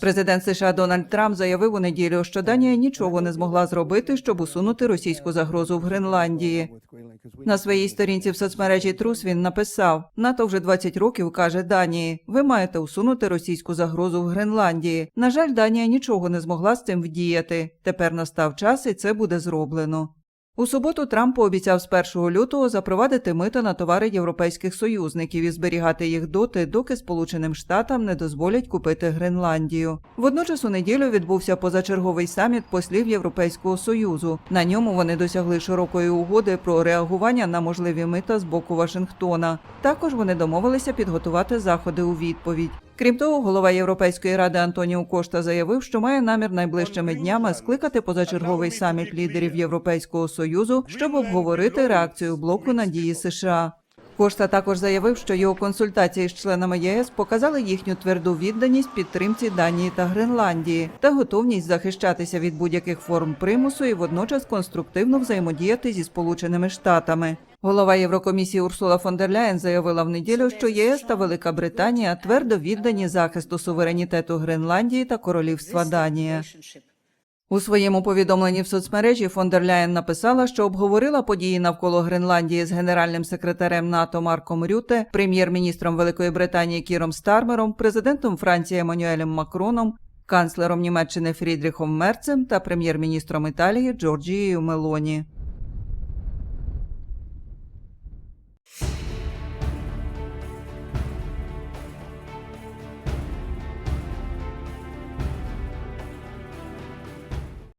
Президент США Дональд Трамп заявив у неділю, що Данія нічого не змогла зробити, щоб усунути російську загрозу в Гренландії. На своїй сторінці в соцмережі Трус він написав: НАТО вже 20 років каже Данії: ви маєте усунути російську загрозу в Гренландії. На жаль, Данія нічого не змогла з цим вдіяти. Тепер настав час, і це буде зроблено. У суботу Трамп пообіцяв з 1 лютого запровадити мито на товари європейських союзників і зберігати їх доти, доки Сполученим Штатам не дозволять купити Гренландію. Водночас у неділю відбувся позачерговий саміт послів Європейського союзу. На ньому вони досягли широкої угоди про реагування на можливі мита з боку Вашингтона. Також вони домовилися підготувати заходи у відповідь. Крім того, голова Європейської ради Антоніо Кошта заявив, що має намір найближчими днями скликати позачерговий саміт лідерів Європейського союзу, щоб обговорити реакцію блоку на дії США. Кошта також заявив, що його консультації з членами ЄС показали їхню тверду відданість підтримці Данії та Гренландії та готовність захищатися від будь-яких форм примусу і водночас конструктивно взаємодіяти зі Сполученими Штатами. Голова Єврокомісії Урсула фон дер Ляєн заявила в неділю, що єС та Велика Британія твердо віддані захисту суверенітету Гренландії та королівства Данія. У своєму повідомленні в соцмережі фон дер Ляєн написала, що обговорила події навколо Гренландії з генеральним секретарем НАТО Марком Рюте, прем'єр-міністром Великої Британії Кіром Стармером, президентом Франції Еммануелем Макроном, канцлером Німеччини Фрідріхом Мерцем та прем'єр-міністром Італії Джорджією Мелоні.